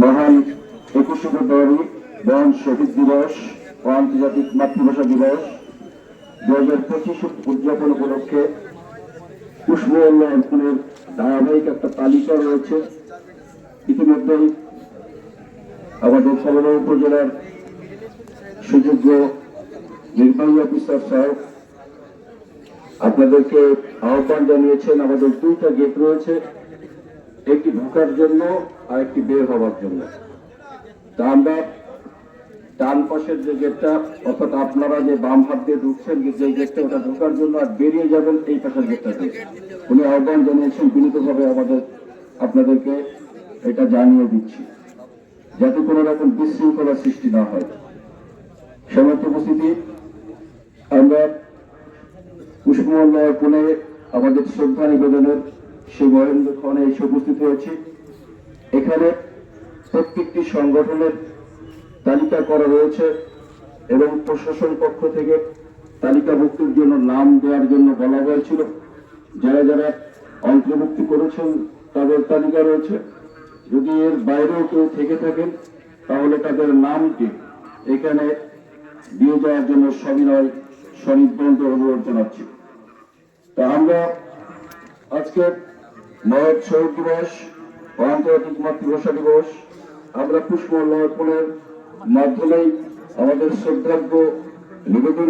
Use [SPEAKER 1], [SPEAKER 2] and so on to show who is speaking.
[SPEAKER 1] মহান একুশে ফেব্রুয়ারি বন শহীদ দিবস ও আন্তর্জাতিক মাতৃভাষা দিবস। দু হাজার পঁচিশ উদযাপন উপলক্ষে উন্নয়নের ধারাবাহিক একটা তালিকা রয়েছে। ইতিমধ্যেই আমাদের কমলা উপজেলার সুযোগ্য নির্বাহী অফিসার সাহেব আপনাদেরকে আহ্বান জানিয়েছেন। আমাদের দুইটা গেট রয়েছে। একটি ঢোকার জন্য আর একটি বের হওয়ার জন্য। তা আমরা ডান পাশের যে গেটটা অর্থাৎ আপনারা যে বাম হাত দিয়ে ঢুকছেন, যে গেটটা ওটা ঢোকার জন্য আর বেরিয়ে যাবেন এই পাশের গেটটা দিয়ে উনি আহ্বান জানিয়েছেন, বিনীতভাবে আমাদের, আপনাদেরকে এটা জানিয়ে দিচ্ছি, যাতে কোনো রকম বিশৃঙ্খলা সৃষ্টি না হয়। সমস্ত উপস্থিতি, আমরা পুষ্পমল্লয় পুনে আমাদের শ্রদ্ধা নিবেদনের সেই মহেন্দ্রক্ষণে এসে উপস্থিত হয়েছি। এখানে প্রত্যেকটি সংগঠনের তালিকা করা রয়েছে এবং প্রশাসন পক্ষ থেকে তালিকাভুক্তির জন্য নাম দেওয়ার জন্য বলা হয়েছিল। যারা যারা অন্তর্ভুক্তি করেছেন, তাদের তালিকা রয়েছে। যদি এর বাইরেও কেউ থেকে থাকেন, তাহলে তাদের নামটি এখানে দিয়ে যাওয়ার জন্য সবিনয় সনির্বন্ধ অনুরোধ জানাচ্ছি। তা আমরা আজকে মহৎ শহীদ দিবস আন্তর্জাতিক মাতৃভাষা দিবস আমরা পুষ্প অর্পণের মাধ্যমেই আমাদের শ্রদ্ধার্য নিবেদন